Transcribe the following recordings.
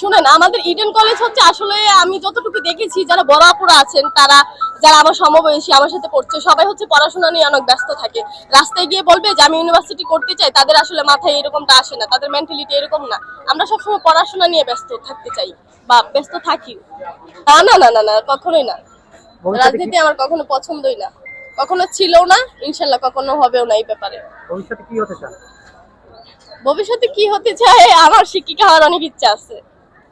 শুনেন আমাদের Eden college হচ্ছে আসলে আমি যতটুকু দেখেছি যারা বড় আপুরা আছেন তারা যারা আমার সমবয়সী আমার সাথে পড়ছে সবাই হচ্ছে পড়াশোনা নিয়ে অনেক ব্যস্ত থাকে। রাস্তায় গিয়ে বলবে যে আমি ইউনিভার্সিটি করতে চাই তাদের আসলে মাথায় এরকমটা আসে না তাদের মেন্টালিটি এরকম না। আমরা সবসময় পড়াশোনা নিয়ে ব্যস্ত থাকতে চাই বা ব্যস্ত থাকি। না না না না না কখনোই না। রাজনীতি আমার কখনো পছন্দই না। কখনো ছিল না ইনশাল্লাহ কখনো হবেও না এই ব্যাপারে। ভবিষ্যতে কি হতে চান? ভবিষ্যতে কি হতে চায়? আমার শিক্ষিকা হওয়ার অনেক ইচ্ছা আছে।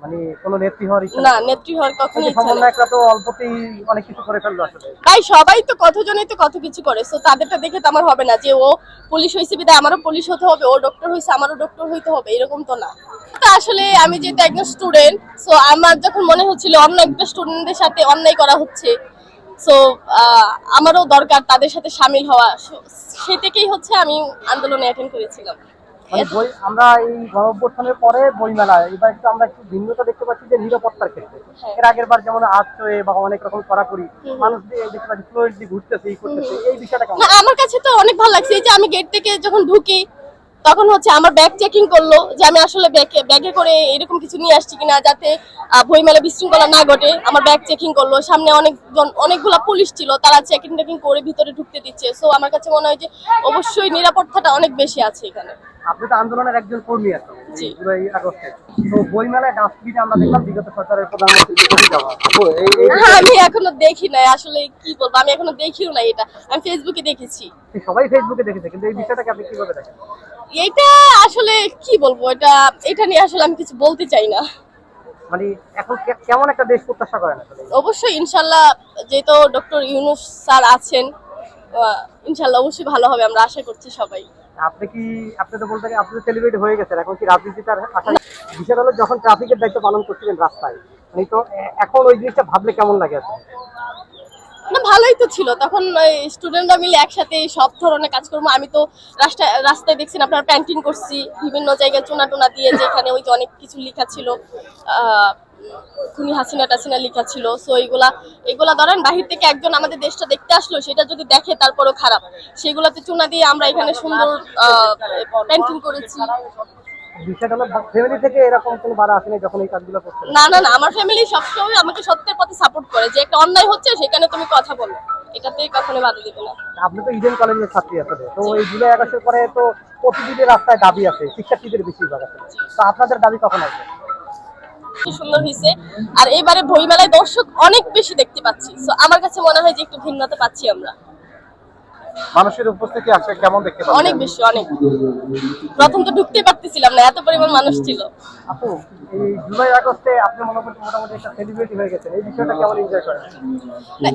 মানে কোনো নেত্রী হওয়ার ইচ্ছা না নেত্রী হওয়ার এই কখনো ইচ্ছা নেই। সমন্বয়করা তো অল্পতেই অনেক কিছু করে ফেলল আসলে। ভাই সবাই তো কতজনই তো কত কিছু করে সো তাদেরটা দেখে তো আমার হবে না যে ও পুলিশ হয়েছে বিদায় আমারও পুলিশ হতে হবে ও ডক্টর হয়েছে আমারও ডক্টর হইতে হবে এরকম তো না। তো আসলে আমি যেহেতু একজন স্টুডেন্ট সো আমার যখন মনে হচ্ছিল অন্য একটা স্টুডেন্টদের সাথে অন্যায় করা হচ্ছে সো আমারও দরকার তাদের সাথে সামিল হওয়া। সে থেকেই হচ্ছে আমি আন্দোলনে অ্যাটেন্ড করেছিলাম। মানে বই আমরা এই গণঅভ্যুত্থানের পরে বইমেলা এবার একটু আমরা একটু ভিন্নতা দেখতে পাচ্ছি যে নিরাপত্তার ক্ষেত্রে। হ্যাঁ। এর আগের বার যেমন হয়ে বা অনেক রকম কড়াকড়ি মানুষ দেখতে পাচ্ছি ফ্লোয়েন্টলি ঘুরতেছে এই করতেছে এই বিষয়টা কেমন? আমার কাছে তো অনেক ভালো লাগছে। এই যে আমি গেট থেকে যখন ঢুকি তখন হচ্ছে আমার ব্যাগ চেকিং করল যে আমি আসলে ব্যাগে ব্যাগে করে এরকম কিছু নিয়ে আসছি কিনা যাতে বইমেলা বিশৃঙ্খলা না ঘটে। আমার ব্যাগ চেকিং করল। সামনে অনেকজন অনেকগুলা পুলিশ ছিল তারা চেকিং টেকিং করে ভিতরে ঢুকতে দিচ্ছে। সো আমার কাছে মনে হয় যে অবশ্যই নিরাপত্তাটা অনেক বেশি আছে এখানে। আপনি তো আন্দোলনের একজন কর্মী আছেন। জি। জুলাই আগস্টে তো বইমেলায় ডাস্টবিনে আমরা দেখলাম বিগত সরকারের প্রধানমন্ত্রী আমি এখনও দেখি নাই আসলে কি বলব আমি এখনও দেখিও নাই এটা। আমি ফেসবুকে দেখেছি। সবাই ফেসবুকে দেখেছে কিন্তু এই বিষয়টাকে আপনি কীভাবে দেখেন? এটা আসলে কি বলব এটা এটা নিয়ে আসলে আমি কিছু বলতে চাই না। মানে এখন কেমন একটা দেশ প্রত্যাশা করেন আসলে? অবশ্যই ইনশাল্লাহ যেহেতু ডক্টর ইউনুস স্যার আছেন ইনশাল্লাহ অবশ্যই ভালো হবে আমরা আশা করছি সবাই। আপনি কি, আপনি তো বলতে আপনি সেলিব্রেট হয়ে গেছেন। এখন কি রাজনীতিতে আসা বিষয়টা হলো যখন ট্রাফিকের দায়িত্ব পালন করছিলেন রাস্তায় মানে তো এখন ওই জিনিসটা ভাবলে কেমন লাগে আসলে না, ভালোই তো ছিল। তখন স্টুডেন্টরা মিলে একসাথে সব ধরনের কাজকর্ম, আমি তো রাস্তায় রাস্তায় দেখছেন আপনার প্যান্টিং করছি, বিভিন্ন জায়গায় চুনা টুনা দিয়ে যেখানে ওই যে অনেক কিছু লেখা ছিল। খুনি হাসিনা টাসিনা লেখা ছিল। সো এইগুলা এগুলা ধরেন বাহির থেকে একজন আমাদের দেশটা দেখতে আসলো সেটা যদি দেখে তারপরও খারাপ। সেগুলাতে চুনা দিয়ে আমরা এখানে সুন্দর পেন্টিং করেছি। ফ্যামিলি থেকে এরকম কোনো বাধা আসেনি যখন এই কাজগুলো করছেন না না না আমার ফ্যামিলি সবসময় আমাকে সত্যের পথে সাপোর্ট করে। যে একটা অন্যায় হচ্ছে সেখানে তুমি কথা বলো। এটাতে কখনো বাধা দিবে না। আপনি তো ইডেন কলেজের ছাত্রী তো এই জুলাই আগস্টের পরে তো প্রতিদিনের রাস্তায় দাবি আছে শিক্ষার্থীদের বেশিরভাগ আছে। তো আপনাদের দাবি কখন আসবে? সুন্দর হয়েছে আর এবারে বইমেলায় দর্শক অনেক বেশি দেখতে পাচ্ছি। তো আমার কাছে মনে হয় যে একটু ভিন্নতা পাচ্ছি আমরা। মানুষের উপস্থিতি আছে কেমন দেখতে অনেক বেশি অনেক। প্রথম তো ঢুকতে পারতেছিলাম না এত পরিমাণ মানুষ ছিল। আপু এই জুলাই আগস্টে আপনি মনে করতে মোটামুটি একটা সেলিব্রিটি হয়ে গেছেন। এই বিষয়টা কেমন এনজয় করেন? না